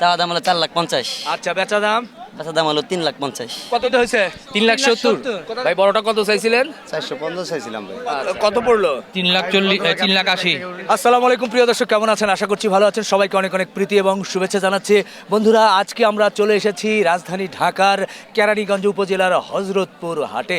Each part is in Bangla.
চাওয়া দাম হলো চার লাখ পঞ্চাশ। আচ্ছা বেচা দাম? বেচার দাম হলো তিন লাখ পঞ্চাশ। কততে হয়েছে? তিন লাখ সত্তর? ভাই বড়টা কত চাইছিলেন? চারশো পঞ্চাশ চাইছিলাম ভাই। কত পড়ল? তিন লাখ চল্লিশ তিন লাখ আশি। আসসালামু আলাইকুম প্রিয় দর্শক কেমন আছেন? আশা করছি ভালো আছেন। সবাইকে অনেক অনেক প্রীতি এবং শুভেচ্ছা জানাচ্ছি। বন্ধুরা আজকে আমরা চলে এসেছি রাজধানী ঢাকার কেরানীগঞ্জ উপজেলার হজরতপুর হাটে।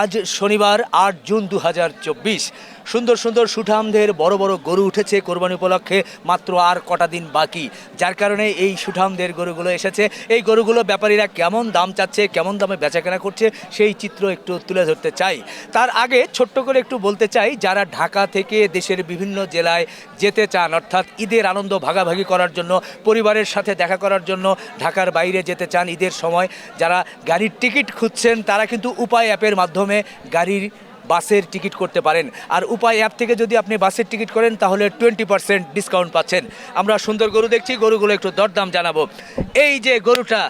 আজ শনিবার আট জুন দু হাজার চব্বিশ। সুন্দর সুন্দর সুঠামদের বড় বড় গরু উঠেছে কোরবানি উপলক্ষে, মাত্র আর কটা দিন বাকি। যার কারণে এই সুঠামদের গরুগুলো এসেছে। এই গরুগুলো ব্যাপারীরা কেমন দাম চাচ্ছে, কেমন দামে বেচাকেনা করছে, সেই চিত্র একটু তুলে ধরতে চাই। তার আগে ছোট্ট করে একটু বলতে চাই, যারা ঢাকা থেকে দেশের বিভিন্ন জেলায় যেতে চান, অর্থাৎ ঈদের আনন্দ ভাগাভাগি করার জন্য, পরিবারের সাথে দেখা করার জন্য ঢাকার বাইরে যেতে চান ঈদের সময়, যারা গাড়ির টিকিট খুঁজছেন, তারা কিন্তু উপায় অ্যাপের মাধ্যমে গাড়ির বাসের টিকিট করতে পারেন। আর উপায় অ্যাপ থেকে যদি আপনি বাসের টিকিট করেন তাহলে টোয়েন্টি পার্সেন্ট ডিসকাউন্ট পাচ্ছেন। আমরা সুন্দর গরু দেখছি গরুগুলো একটু দরদাম জানাব। এই যে গরুটা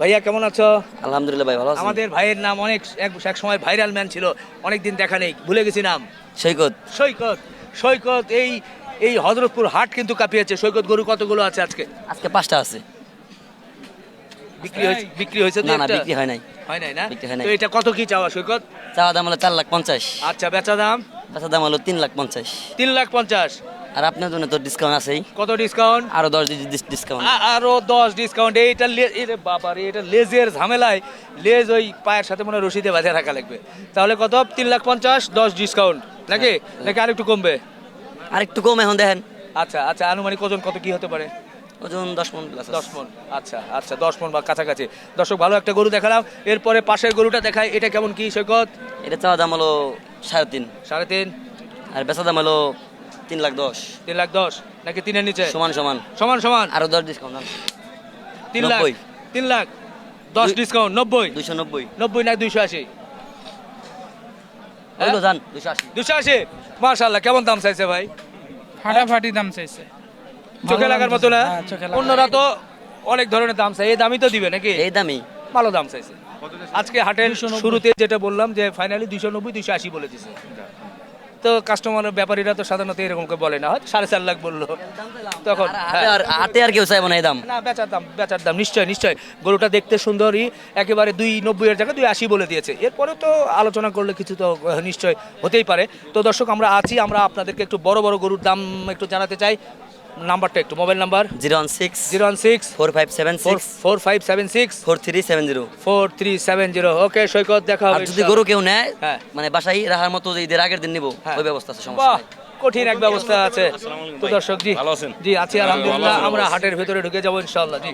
ভাইয়া কেমন আছো? আলহামদুলিল্লাহ ভাই ভালো আমাদের ভাইয়ের নাম অনেক এক এক সময় ভাইরাল ম্যান ছিল অনেক দিন দেখা নেই ভুলে গেছি নাম। সৈকত। সৈকত সৈকত এই এই হজরতপুর হাট কিন্তু কাঁপিয়েছে। সৈকত গরু কতগুলো আছে আজকে? আজকে পাঁচটা আছে। বিক্রি হয়েছে বিক্রি হয়েছে না না বিক্রি হয় নাই। হয় নাই না? হয়। তো এটা কত কি চাওয়া সৈকত? চাওয়া দাম হলো চার লাখ পঞ্চাশ। আচ্ছা বেচা দাম? বেচার দাম হলো তিন লাখ পঞ্চাশ। তিন লাখ পঞ্চাশ। আর আপনার জন্য তো ডিসকাউন্ট আছেই। কত ডিসকাউন্ট আরও দশ ডিসকাউন্ট আরও দশ ডিসকাউন্ট এইটা লে- এরে বাবা রে এটা লেজের ঝামেলায়। লেজ ওই পায়ের সাথে মনে হয় রশিদে বাঁধে রাখা লাগবে। তাহলে কত? তিন লাখ পঞ্চাশ দশ ডিসকাউন্ট নাকি? নাকি আরেকটু কমবে? আর একটু কম এখন দেখেন। আচ্ছা আচ্ছা আনুমানিক ওজন কত কি হতে পারে? ওজন দশ মন প্লাস দশ মন। আচ্ছা আচ্ছা দশ মন বা কাছাকাছি। দর্শক ভালো একটা গরু দেখালাম। এরপরে পাশের গরুটা দেখায় এটা কেমন কি সৈকত? এটা চাওয়া দাম হলো সাড়ে তিন। সাড়ে তিন। আর বেচার দাম হলো তিন লাখ দশ। তিন লাখ দশ। নাকি তিনের নিচে? সমান সমান। সমান সমান। আরও দশ ডিসকাউন্ট তিন লাখ। তিন লাখ। দশ ডিসকাউন্ট নব্বই। দুইশো নব্বই। নব্বই না দুইশো আশি? তো যান আশি। দুশো আশি? মার্শাল্লাহ কেমন দাম চাইছে ভাই? ফাটাফাটি দাম চাইছে। চোখে লাগার মতো না? হ্যাঁ, অন্যরা তো অনেক ধরনের দাম চাই এই দামই তো দিবে নাকি? এই দামি ভালো দাম চাইছে। আজকে হাটের শুরুতে যেটা বললাম যে ফাইনালি দুইশো নব্বই দুইশো আশি বলে দিছে। তো কাস্টমারের ব্যাপারীরা তো সাধারণত এরকম করে বলে না। হয়তো সাড়ে চার লাখ বলল। তখন হাতে হ্যাঁ। আর কেউ চাইব না এই দাম। না বেচার দাম বেচার দাম নিশ্চয় নিশ্চয়। গরুটা দেখতে সুন্দরই একেবারে দুই নব্বই এর জায়গায় দুই আশি বলে দিয়েছে। এরপরে তো আলোচনা করলে কিছু তো নিশ্চয় হতেই পারে। তো দর্শক আমরা আছি আমরা আপনাদেরকে একটু বড় বড় গরুর দাম একটু জানাতে চাই। নাম্বারটা একটু mobile number? Zero one six zero one six four five seven four four five seven six four three seven zero. Four three seven zero. Okay Saikat দেখা হবে যদি গরু কেউ নেয় হ্যাঁ। মানে বাসায় রাখার মতো ঈদের আগের দিন নিবো হ্যাঁ। ওই ব্যবস্থা আছে সমস্যা কঠিন এক ব্যবস্থা আছে। তো দর্শক জি। ভালো আছেন? জি আছি আলহামদুলিল্লাহ। আমরা হাটের ভেতরে ঢুকে যাব ইনশাআল্লাহ জি।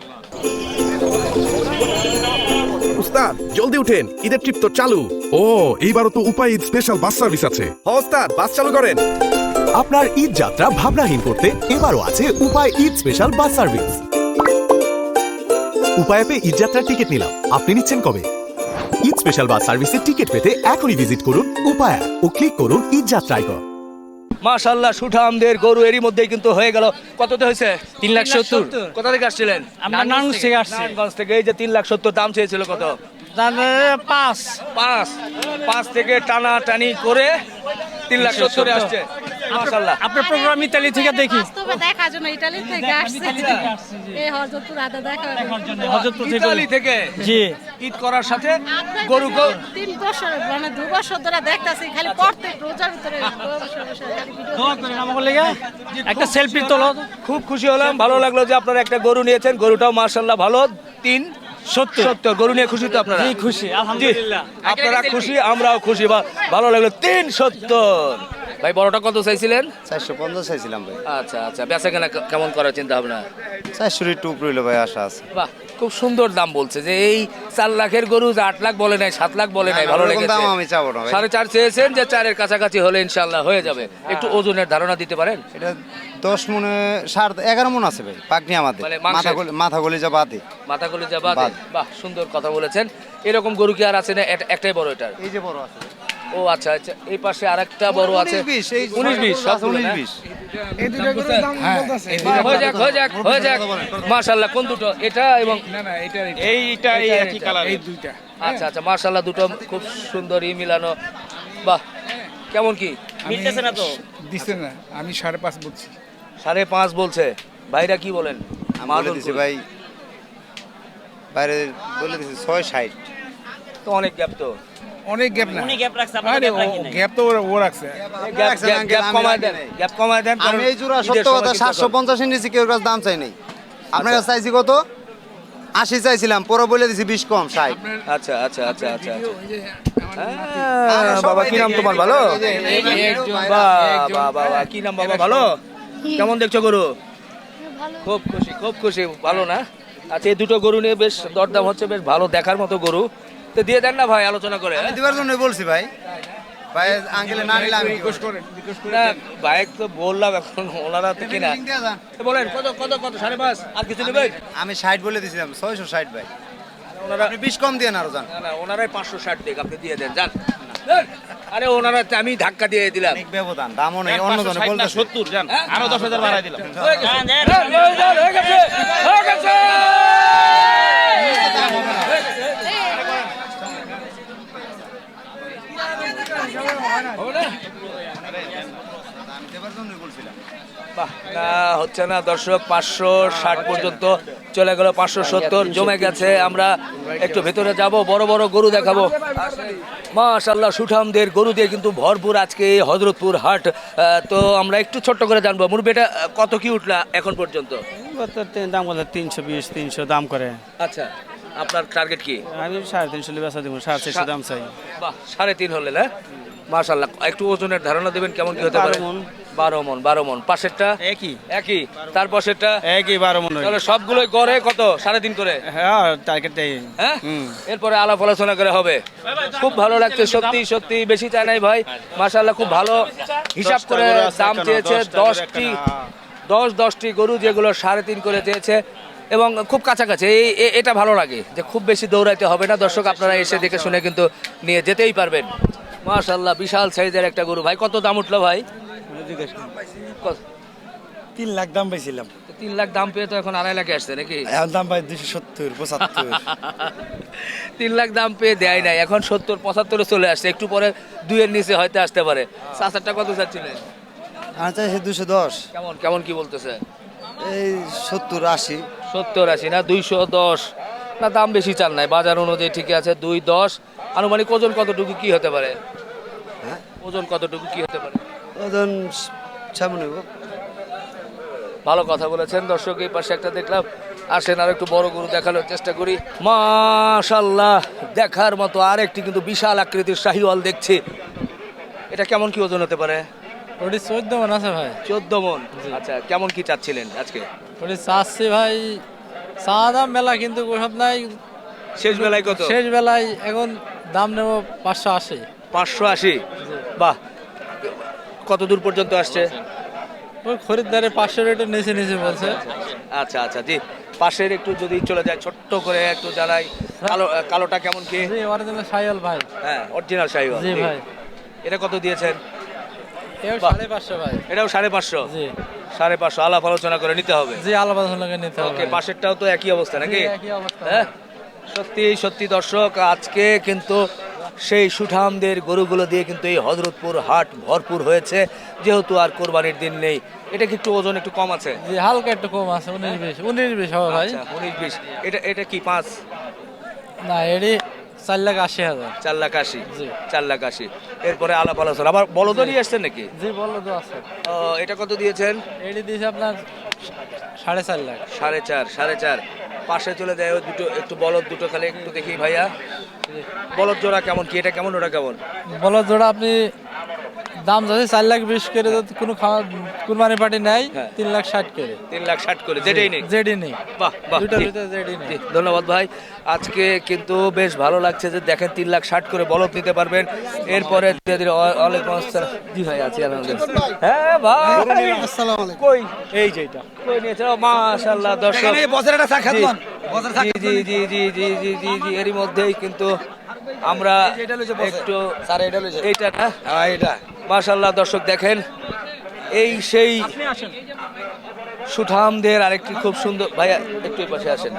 উস্তাদ জলদি উঠেন ঈদের ট্রিপ তো চালু। ও এইবারও তো উপায় ঈদ স্পেশাল বাস সার্ভিস আছে। হ উস্তাদ বাস চালু করেন। আপনার ঈদ যাত্রা ভাবনাহীন করতে এবারও আছে উপায় ঈদ স্পেশাল বাস সার্ভিস উপায় অ্যাপে ঈদ যাত্রার টিকিট নিলাম। আপনি নিচ্ছেন কবে? ঈদ স্পেশাল বাস সার্ভিসের টিকিট পেতে এখনই ভিজিট করুন উপায় ও ক্লিক করুন ঈদ যাত্রায় কর। মাশাল্লাহ সুঠামদের গরু এরই মধ্যেই কিন্তু হয়ে গেল। কততে হয়েছে? তিন লাখ সত্তর। কোথা থেকে আসছিলেন? আমরা নারায়ণগঞ্জ থেকে আসছি। নারায়ণগঞ্জ থেকে এই যে তিন লাখ সত্তর দাম চেয়েছিল কত? পাঁচ। পাঁচ। পাঁচ থেকে টানা টানি করে তিন লাখ সত্তরে। আসছে। মাশাল্লাহ আপনার প্রোগ্রাম ইতালি থেকে দেখি। বাস্তবে দেখার জন্য ইটালি থেকে আসছে। এই হজরতপুর হাটে দেখা হজরতপুর থেকে ইতালি থেকে জি। ঈদ করার সাথে গরু গো- তিন বছর মানে দু বছর ধরে দেখতাছি খালি প্রত্যেক রোজার ভিতরে দোয়া করেন আমাকে লেগে। একটা সেলফি তোলো। খুব খুশি হলাম। ভালো লাগল যে আপনারা একটা গরু নিয়েছেন। গরুটাও মার্শাল্লাহ ভালো। তিন সত্তর। সত্তর। গরু নিয়ে খুশি তো আপনারা? খুশি, আলহামদুলিল্লাহ। আপনারা খুশি আমরাও খুশি। বা- ভালো লাগল। তিন সত্তর। ভাই বড়টা কত চাইছিলেন? চারশো পঞ্চাশ চাইছিলাম ভাই। আচ্ছা আচ্ছা। বেচা কেনা কেমন করার চিন্তা ভাবনা চারশোর একটু উপরে হইল ভাই আশা আছে। বাহ খুব সুন্দর দাম বলছে যে এই চার লাখের গরু যে আট লাখ বলে নাই সাত লাখ বলে নাই ভালো লেগেছে। দাম আমি চাবো না ভাই। সাড়ে চার চেয়েছেন যে চারের কাছাকাছি হলে ইনশাল্লাহ হয়ে যাবে। একটু ওজনের ধারণা দিতে পারেন? এটা দশ মনে সাড়ে এগারো মন আছে ভাই পাকনি আমাদের। মানে মাংসের? মাথা গলি মাথা গলি যা বাদে। মাথা গুলি যা বাদে? বাদ। বাহ সুন্দর কথা বলেছেন। এরকম গরু কি আর আছে না? এটা- একটাই বড় এটার। এই যে বড় আছে। ও আচ্ছা আচ্ছা এই পাশে আরেকটা বড় আছে। উনিশ বিশ উনিশ বিশ। হয়ে? যাক হয়ে যাক হয়ে যাক। মাশাল্লাহ কোন দুটো? এটা এবং এইটা এই একই কালার এই দুইটা। আচ্ছা আচ্ছা মাশাল্লাহ দুটো খুব সুন্দর ই মিলানো। বাহ কেমন কি? মিলতেছে না তো? দিচ্ছে না আমি সাড়ে পাঁচ বলছি। সাড়ে পাঁচ বলছে। ভাইরা কি বলেন? আমি বলে দিছি ভাই বাইরে বলে দিছি ছয় ষাট। তো অনেক গ্যাপ তো। অনেক গ্যাপ না। উনি গ্যাপ রাখছে আরে গ্যাপ তো ও রাখছে। গ্যাপ কমায় দেন গ্যাপ কমায় দেন আমি এই জোড়া সত্য কথা কিন্তু সাতশো এখন- পঞ্চাশের নিচে কেউ কাছে দাম চাই নাই। আপনার কাছে চাইছি কত? আশি চাইছিলাম পরে বলে দিছি বিশ কম ষাট। আচ্ছা আচ্ছা আচ্ছা আচ্ছা আচ্ছা। হ্যাঁ, বাবা কি নাম তোমার ভালো? বাহ, বাহ, কি নাম বাবা ভালো? কেমন দেখছ গরু? খুব খুশি খুব খুশি ভালো না? আচ্ছা এই দুটো গরু নিয়ে বেশ দরদাম হচ্ছে বেশ ভালো দেখার মতো গরু। তো দিয়ে দেন না ভাই আলোচনা করে। আমি দিবার জন্য বলছি ভাই। ভাই আঙ্কেলে না নিলে আমি রিকোয়েস্ট করেন রিকোয়েস্ট করে না বাইক তো বললাম এখন ওনারা তো কিনা। Link দিয়ে যান। তো বলেন কত কত কত সাড়ে পাঁচ? আর কিছু নেবেন? আমি ষাট বলে ছয়শো ষাট ভাই। ওনারা বিশ কম দিয়ে আরও যান। না না ওনারাই পাঁচশো ষাট দিক আপনি দিয়ে দেন যান। আরে ওনারা আমি ধাক্কা দিয়ে দিলাম। ব্যবধান দামও নেই অন্য জনে বলতে সত্তর জান আরও দশ হাজার বাড়াই দিলাম। হয়ে গেছে। হ্যাঁ, হয়ে যান, হয়ে গেছে, হয়ে গেছে। হবে না? দেবার জন্যই বলছিলাম বাহ, না হচ্ছে না দর্শক পাঁচশো ষাট পর্যন্ত চলে গেল পাঁচশো সত্তর জমে গেছে আমরা একটু ভেতরে যাব বড় বড় গরু দেখাবো। মাশাল্লাহ সুঠামদের গরু দিয়ে কিন্তু ভরপুর আজকে এই হজরতপুর হাট। তো আমরা একটু ছোট্ট করে জানব মুরবেটা কত কি উঠলা এখন পর্যন্ত? দাম কত তিনশো বিশ তিনশো দাম করে। আচ্ছা আপনার টার্গেট কি? আমি সাড়ে তিনশো বেচা দিব সাড়ে চারশো দাম চাই। বাহ সাড়ে তিন হলে না? মাশাল্লাহ একটু ওজনের ধারণা দেবেন কেমন কি হতে পারে? বারো মন। বারো মন পাশেরটা? একই। একই। তার পাশেরটা? একই বারো মনে। তাহলে সবগুলোই করে কত? সাড়ে তিন করে? হ্যাঁ টার্গেটটাই হ্যাঁ? এরপরে আলাপ আলোচনা করে হবে। খুব ভালো লাগছে সত্যি সত্যি বেশি চাই নাই ভাই। মাশাল্লাহ খুব ভালো হিসাব করে দাম চেয়েছে দশটি দশ দশটি গরু যেগুলো সাড়ে তিন করে চেয়েছে। এবং খুব কাছাকাছি এই এটা ভালো লাগে যে খুব বেশি দৌড়াইতে হবে না। দর্শক আপনারা এসে দেখে শুনে কিন্তু নিয়ে যেতেই পারবেন। মাশাল্লাহ বিশাল সাইজের একটা গরু। ভাই কত দাম উঠল ভাই? তিন লাখ দাম পাইছিলাম। তিন লাখ দাম পেয়ে তো এখন আড়াই লাখে আসছে নাকি? এখন দাম পাই দুশো সত্তর পঁচাত্তর। তিন লাখ দাম পেয়ে দেয় নাই এখন সত্তর পঁচাত্তরে চলে আসছে। একটু পরে দুইয়ের নিচে হয়তো আসতে পারে। সাতটা কত চাচ্ছিলেন চাইছি দুশো দশ। কেমন কেমন কি বলতেছে? এই সত্তর আশি। সত্তর আশি না দুইশো দশ। না দাম বেশি চাল নাই। বাজার অনুযায়ী ঠিক আছে দুই দশ। আনুমানিক ওজন কতটুকু কি হতে পারে? ওজন কতটুকু কি হতে পারে? ওজন সামনে ভালো কথা বলেছেন। দর্শক এই পাশে একটা দেখলাম। আসেন আর একটু বড় গরু দেখানোর চেষ্টা করি। মাশাল্লাহ দেখার মতো আর একটি কিন্তু বিশাল আকৃতির শাহিওয়াল দেখছি। এটা কেমন কি ওজন হতে পারে? ওটি চোদ্দ মন আছে ভাই। চোদ্দ মন। আচ্ছা কেমন কি চাচ্ছিলেন আজকে? ওটি চাচ্ছি ভাই চা দাম মেলা কিন্তু ওসব নাই। শেষ বেলায় কত? শেষ বেলায় এখন দাম নেব পাঁচশো আশি। পাঁচশো আশি? বাহ। কত দূর পর্যন্ত আসছে? ওই খরিদ্দারে পাঁচশো রেটের নিচে নিচে বলছে। আচ্ছা আচ্ছা জি। পাশের একটু যদি চলে যায় ছোট্ট করে একটু জানাই। কালো কালোটা কেমন কি? অরিজিনাল সাইল ভাই। হ্যাঁ অরিজিনাল শাহিওয়াল জি ভাই। এটা কত দিয়েছেন? বাহ। সাড়ে পাঁচশো ভাই। এটাও সাড়ে পাঁচশো? জি। সাড়ে পাঁচশো আলাপ আলোচনা করে নিতে হবে। জি আলোচনা করে নিতে হবে। পাশেরটাও তো একই অবস্থা নাকি? হ্যাঁ? সত্যি সত্যি দর্শক আজকে কিন্তু সেই সুঠামদের গরুগুলো দিয়ে কিন্তু এই হজরতপুর হাট ভরপুর হয়েছে যেহেতু আর কোরবানির দিন নেই। এটা কি একটু ওজন একটু কম আছে? জি হালকা একটু কম আছে উনিশ বিশ। উনিশ বিশ হবে ভাই। আচ্ছা উনিশ বিশ। এটা এটা কি পাঁচ? না এটি চার লাখ আশি হাজার। চার লাখ আশি। চার লাখ আশি। এরপরে আলাপ আলোচনা। আবার বলদও নিয়ে আসছেন নাকি? জি বলল তো আছে এটা কত দিয়েছেন? এটি দিয়েছে আপনার সাড়ে চার লাখ। সাড়ে চার সাড়ে চার। পাশে চলে যায় দুটো একটু বলদ দুটো খালি একটু দেখি ভাইয়া। বলদ জোড়া কেমন কি? এটা কেমন ওটা কেমন? বলো জোড়া আপনি দাম যাচ্ছে চার লাখ বিশ করে যদি কোনো খাওয়া কুরবানি পাটি নাই হ্যাঁ। তিন লাখ ষাট করে। তিন লাখ ষাট করে যেটাই নেই। যেটাই নেই। বাহ বাহ। দুটোর ধন্যবাদ ভাই। আজকে কিন্তু বেশ ভালো লাগছে যে দেখেন তিন লাখ ষাট করে বলদ নিতে পারবেন। এরপরে ধীরে ধীরে অনেক আসসালাম জি ভাই আছি হ্যাঁ ভাই। কই? এই যেটা কই নিয়েছে মাশাআল্লাহ দর্শক। এই একটা সাক্ষাৎ জি। জি জি জি জি জি জি এরই মধ্যেই কিন্তু আমরা একটু এটা এটা মাশাল্লাহ দর্শক দেখেন। এই সেই সুঠামদের আরেকটি খুব সুন্দর ভাইয়া একটু পাশে আসেন।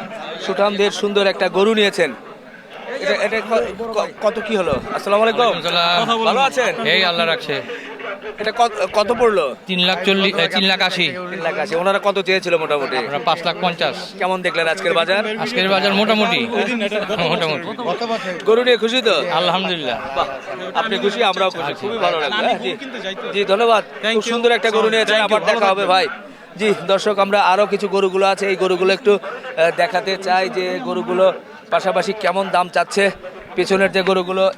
সুঠামদের সুন্দর একটা গরু নিয়েছেন। এটা কত কি হলো? আসসালামু আলাইকুম। ভালো আছেন? এই আল্লাহ রাখছে। এটা কত- কত পড়ল? তিন লাখ চল্লিশ তিন লাখ আশি। তিন লাখ আশি। ওনারা কত চেয়েছিল মোটামুটি? আমরা পাঁচ লাখ পঞ্চাশ। কেমন দেখলেন আজকের বাজার? আজকের বাজার মোটামুটি। মোটামুটি। গরু নিয়ে খুশি তো? আলহামদুলিল্লাহ। বাহ, আপনি খুশি আমরাও খুশি। খুবই ভালো লাগল। হ্যাঁ, জি। জি ধন্যবাদ। খুব সুন্দর একটা গরু নিয়েছেন। আবার দেখা হবে ভাই। জি দর্শক আমরা আরও কিছু গরুগুলো আছে। এই গরুগুলো একটু আহ, দেখাতে চাই যে গরুগুলো পাশাপাশি কেমন দাম চাচ্ছে। পেছনের যে গরুগুলো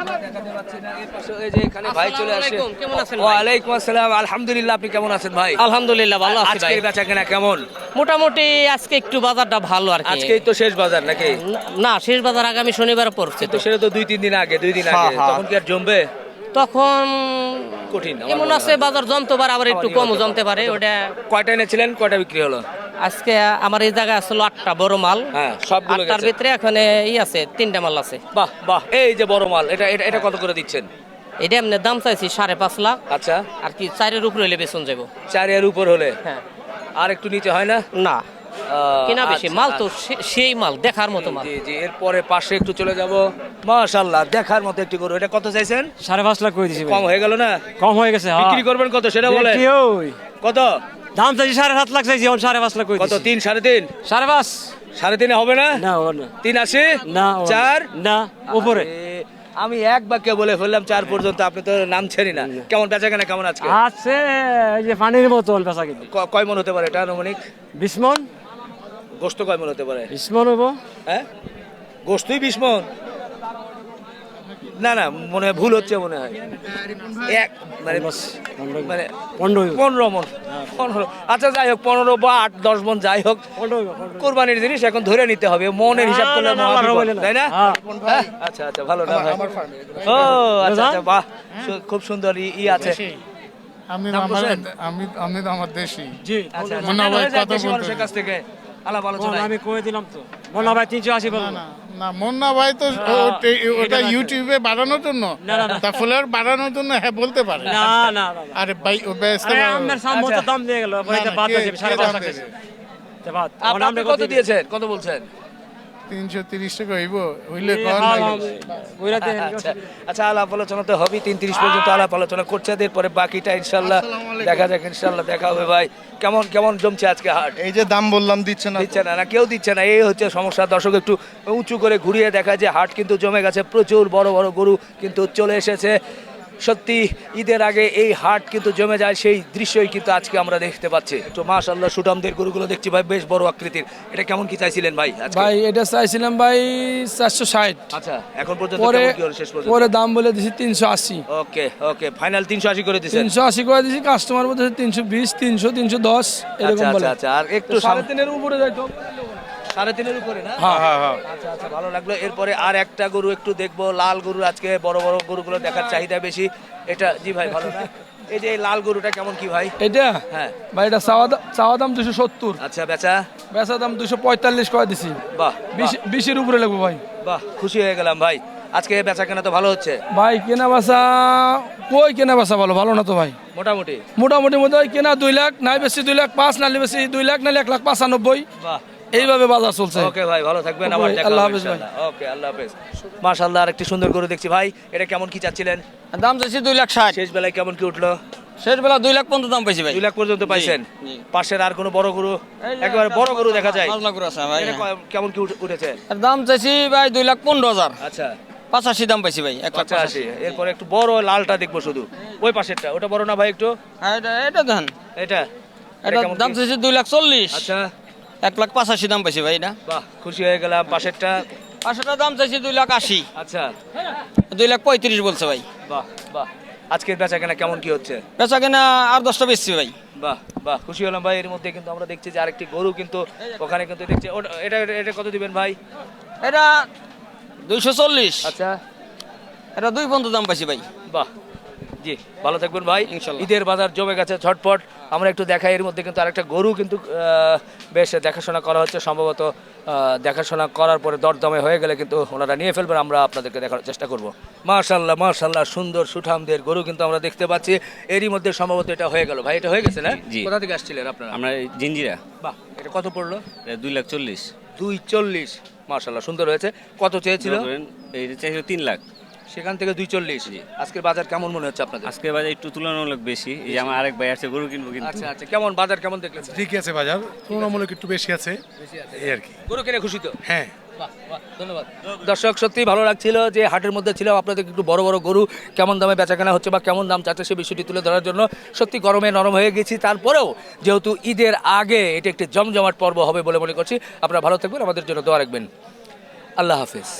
আমরা দেখাতে পাচ্ছি না, এর পাশে এই যে এখানে ভাই চলে আসে। আসসালামু আলাইকুম, কেমন আছেন ভাই? ওয়ালাইকুম আসসালাম আলহামদুলিল্লাহ আপনি কেমন আছেন ভাই? আলহামদুলিল্লাহ ভালো আছি বেচা কেনা কেমন? মোটামুটি আজকে একটু বাজারটা ভালো আর কি। আজকেই তো শেষ বাজার নাকি? না শেষ বাজার আগামী শনিবার পড়ছে তো। সেটা তো দুই তিন দিন আগে দুই দিন আগে। হ্যাঁ, হ্যাঁ। তখন কি আর জমবে? তখন কঠিন এমন আছে বাজার জমতে পারে আবার একটু কমও জমতে পারে ওটা কয়টা এনেছিলেন কয়টা বিক্রি হলো? আজকে আমার এই জায়গায় আসলো আটটা বড় মাল। হ্যাঁ আটটার ভিতরে এখানে ই আছে তিনটা মাল আছে। বাহ বাহ এই যে বড় মাল এটা এটা কত করে দিচ্ছেন? এটা এমনি দাম চাইছি সাড়ে পাঁচ লাখ। আচ্ছা। আর কি চারের উপরে হলে বেতন যাব চার এর উপর হলে? হ্যাঁ। আর একটু নিচে হয় না? না। কিনা বেশি আচ্ছা, মাল তো আচ্ছা। সেই মাল দেখার মতো মাল। জি জি এরপরে পাশে একটু চলে যাব। মাশাআল্লাহ দেখার মতো একটি গরু। এটা কত চাইছেন? সাড়ে পাঁচ লাখ করে দিছি কম হয়ে গেল না? কম হয়ে গেছে বিক্রি করবেন কত সেটা বলেন কত? দাম চাইছি সাড়ে সাত লাখ চাইছি এখন সাড়ে পাঁচ লাখ কত তিন সাড়ে তিন? সাড়ে পাঁচ। সাড়ে তিনে হবে না? না হবে না। তিন আশি? না চার? না উপরে। আমি এক বাক্যে বলে ফেললাম চার পর্যন্ত আপনি তো নাম ছেড়ি না। কেমন বেচা কেনা কেমন আজকে? আছে এই যে পানির মতন বেচা কিনি। ক- কয় মন হতে পারে এটা আনুমানিক? বিশ মন। গোস্ত কয় মন হতে পারে? বিশ মন হব হ্যাঁ? গোস্তই বিশ মন। না না মনে হয় ভুল হচ্ছে মনে হয়। এক মানে মানে পনেরো পনেরো মন পনেরো। আচ্ছা যাই হোক পনেরো বা আট দশ মন যাই হোক কোরবানির জিনিস এখন ধরে নিতে হবে। মনের হিসাব করলে। তাই না? হ্যাঁ। হ্যাঁ? আচ্ছা আচ্ছা ভালো না ভাই। ও আচ্ছা আচ্ছা বাহ খুব সুন্দর ই- আছে। আমি আমার আমি আমি আমার দেশি। জি। আচ্ছা, কেন ভাই কথা বলতে কাছ থেকে। আলাপ আলোচনা আমি কয়ে দিলাম তো। মনে ভাই তিনশো আশি না বলব না না মুন্না ভাই তো ওটা ইউটিউবে বাড়ানোর জন্য? তা ফলোয়ার বাড়ানোর জন্য হ্যাঁ বলতে পারে। না না। আরে ভাই ও ব্যস্ত সামনে দাম দিয়ে গেল। বাদ দিয়ে আছে সাড়ে পাঁচ আপনি কত দিয়েছেন? কত বলছেন? তিনশো তিরিশ টাকা হইব হইলে হ্যাঁ, হ্যাঁ, আচ্ছা আচ্ছা আলাপ আলোচনা তো হবেই তিন তিরিশ পর্যন্ত আলাপ আলোচনা করছে এরপরে বাকিটা ইনশাল্লাহ দেখা যাক ইনশাল্লাহ দেখা হবে ভাই। কেমন কেমন জমছে আজকে হাট? এই যে দাম বললাম দিচ্ছে না দিচ্ছে না না কেউ দিচ্ছে না এই হচ্ছে সমস্যা। দর্শক একটু উঁচু করে ঘুরিয়ে দেখা যে হাট কিন্তু জমে গেছে প্রচুর বড় বড় গরু কিন্তু চলে এসেছে। সত্যি ঈদের আগে এই হাট কিন্তু জমে যায় সেই দৃশ্যই কিন্তু আজকে আমরা দেখতে পাচ্ছি। তো মাশাল্লাহ সুটামদের গরুগুলো দেখছি ভাই বেশ বড় আকৃতির। এটা কেমন কি চাইছিলেন ভাই ভাই এটা চাইছিলাম ভাই চারশো ষাট। আচ্ছা এখন পর্যন্ত পরে পরে দাম বলে দিছি তিনশো আশি। ওকে ওকে ফাইনাল তিনশো আশি করে দিচ্ছেন তিনশো আশি করে দিছি কাস্টমার বলতে তিনশো বিশ তিনশো তিনশো দশ আচ্ছা এরকম বলে। আচ্ছা আচ্ছা আর একটু সাড়ে তিনের উপরে যাইতো সাড়ে তিনের উপরে না? হ্যাঁ হ্যাঁ আচ্ছা আচ্ছা ভালো লাগল। এরপরে আর একটা গরু একটু দেখব। লাল গরু আজকে বড় বড় গরুগুলো দেখার চাহিদা বেশি। এটা জি ভাই ভালো না? এই যে লাল গরুটা কেমন কি ভাই? এটা হ্যাঁ। ভাই এটা চাওয়া দাম দুশো সত্তর। আচ্ছা বেচা? বেচা দাম দুশো পঁয়তাল্লিশ করে দিছি। বাহ, বিশের উপরে লাগবো ভাই। বাহ খুশি হয়ে গেলাম ভাই। আজকে বেচা কেনা তো ভালো হচ্ছে? ভাই কেনা বেচা কই কেনা বেচা ভালো? ভালো না তো ভাই। মোটামুটি। মোটামুটি মধ্যে কেনা দুই লাখ নাই বেশি দুই লাখ পাঁচ নালে বেশি দুই লাখ নালে এক লাখ পাঁচানব্বই। বাহ। এইভাবে বাজার চলছে। ওকে ভাই ভালো থাকবেন আবার আল্লাহ হাফেজ ভাই। ওকে আল্লাহ হাফেজ। মাশাআল্লাহ আরেকটি সুন্দর গরু দেখছি। ভাই এটা কেমন কি চাচ্ছিলেন? দাম চাইছি দুই লাখ ষাট। শেষ বেলায় কেমন কি উঠল? শেষ বেলা দুই লাখ পর্যন্ত দাম পাইছি ভাই। দুই লাখ পর্যন্ত পাইছেন? পাশের আর কোনো বড় গরু? একেবারে বড় গরু দেখা যায়। পাঁচ লাখ করে আছে ভাই কেমন কি উঠেছে? আর দাম চাইছি ভাই দুই লাখ পনেরো হাজার। আচ্ছা। পাঁচাশি দাম পাইছি ভাই এক লাখ আসি এরপরে একটু বড় লালটা দেখব শুধু। ওই পাশেরটা ওটা বড় না ভাই একটু? হ্যাঁ এটা এটা এটা? দাম চাইছি দুই লাখ চল্লিশ। আচ্ছা। এক লাখ পাঁচাশি দাম পাইছি ভাই না বাহ খুশি হয়ে গেলাম পাশেরটা। পাঁচশোটা দাম চাইছি দুই লাখ আশি। আচ্ছা। দুই লাখ পঁয়ত্রিশ বলছে ভাই। বাহ বাহ। আজকের বেচা কেনা কেমন কি হচ্ছে? বেচা কেনা আর দশটা বেচছি ভাই। বাহ বাহ খুশি হলাম ভাই। এর মধ্যে কিন্তু আমরা দেখছি যে আরেকটি গরু কিন্তু ওখানে কিন্তু দেখছি। এটা- এটা কত দিবেন ভাই? এটা দুইশো চল্লিশ। আচ্ছা। এটা দুই পর্যন্ত দাম পাইছি ভাই। বাহ জি ভালো থাকবেন ভাই। ঈদের বাজার জমে গেছে ঝটপট। আমরা একটু দেখাই এর মধ্যে কিন্তু আরেকটা গরু কিন্তু বেশ দেখাশোনা করা হচ্ছে। সম্ভবত দেখাশোনা করার পরে দরদমে হয়ে গেলে কিন্তু ওনারা নিয়ে ফেলবেন। আমরা আপনাদেরকে দেখার চেষ্টা করব। মার্শাল্লাহ মার্শাল্লাহ সুন্দর সুঠামদের গরু কিন্তু আমরা দেখতে পাচ্ছি। এরই মধ্যে সম্ভবত এটা হয়ে গেল। ভাই এটা হয়ে গেছে না? কোথা থেকে আসছিলেন আপনারা? আমরা জিঞ্জিরা। বাহ এটা কত পড়ল? দুই লাখ চল্লিশ। দুই চল্লিশ। মার্শাল্লাহ সুন্দর হয়েছে। কত চেয়েছিল? এই চাইছিল তিন লাখ। সেখান থেকে দুই চল্লিশ। আজকের বাজার কেমন মনে হচ্ছে আপনাদের? আজকে বাজার একটু তুলনামূলক বেশি। এই যে আমার আরেক ভাই আছে গরু কিনবো কিন্তু। আচ্ছা আচ্ছা। কেমন বাজার কেমন দেখলেন? ঠিকই আছে বাজার। তুলনামূলক একটু বেশি আছে। এই আর কি। গরু কিনে খুশি তো? হ্যাঁ। ধন্যবাদ। দর্শক সত্যি ভালো লাগছিল যে হাটের মধ্যে ছিলাম। আপনাদের একটু বড় বড় গরু কেমন দামে বেচাকেনা হচ্ছে বা কেমন দাম চাচ্ছে সে বিষয়টি তুলে ধরার জন্য সত্যি গরমে নরম হয়ে গেছি। তারপরেও যেহেতু ঈদের আগে এটা একটি জমজমাট পর্ব হবে বলে মনে করছি আপনারা ভালো থাকবেন। আমাদের জন্য দোয়া রাখবেন। আল্লাহ হাফেজ।